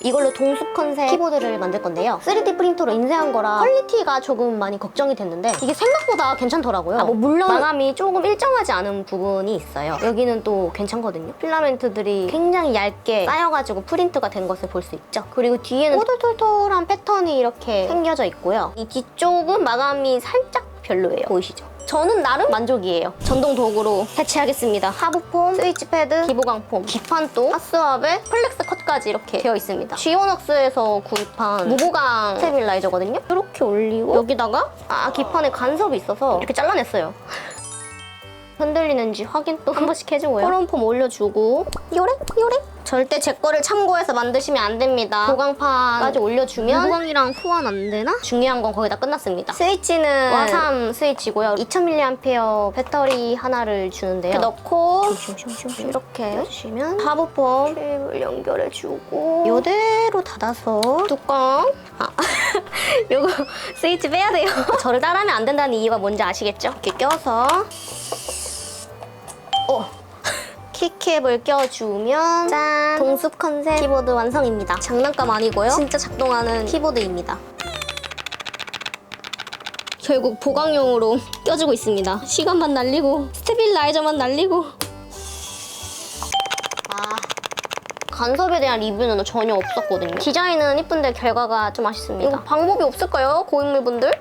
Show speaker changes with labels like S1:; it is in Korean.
S1: 이걸로 동숲 컨셉 키보드를 만들 건데요. 3D 프린터로 인쇄한 거라 퀄리티가 조금 많이 걱정이 됐는데 이게 생각보다 괜찮더라고요. 아, 뭐 물론 마감이 조금 일정하지 않은 부분이 있어요. 여기는 또 괜찮거든요. 필라멘트들이 굉장히 얇게 쌓여가지고 프린트가 된 것을 볼 수 있죠. 그리고 뒤에는 꼬들털털한 패턴이 이렇게 생겨져 있고요. 이 뒤쪽은 마감이 살짝 별로예요. 보이시죠? 저는 나름 만족이에요. 전동 도구로 해체하겠습니다. 하부폼, 스위치 패드, 기보강폼, 기판도, 하스왑에 플렉스 컷까지 이렇게 되어 있습니다. G워낙스에서 구입한 무보강 스테빌라이저거든요. 이렇게 올리고 여기다가 아 기판에 간섭이 있어서 이렇게 잘라냈어요. 흔들리는지 확인 또 한 번씩 해주고요. 포럼폼 올려주고 요래 요래 절대 제 거를 참고해서 만드시면 안 됩니다. 보강판까지 올려주면 보강이랑 후원 안 되나? 중요한 건 거의 다 끝났습니다. 스위치는 와삼 스위치고요. 2000mAh 배터리 하나를 주는데요. 이렇게 넣고 이렇게 해주시면 하부폼 케이블 연결해주고 이대로 닫아서 뚜껑 아, 요거 스위치 빼야 돼요. 저를 따라하면 안 된다는 이유가 뭔지 아시겠죠? 이렇게 껴서 어. 키캡을 껴주면 짠! 동숲 컨셉 키보드 완성입니다. 장난감 아니고요. 진짜 작동하는 키보드입니다. 결국 보강용으로 껴주고 있습니다. 시간만 날리고 스테빌라이저만 날리고 아 간섭에 대한 리뷰는 전혀 없었거든요. 디자인은 이쁜데 결과가 좀 아쉽습니다. 방법이 없을까요? 고인물분들?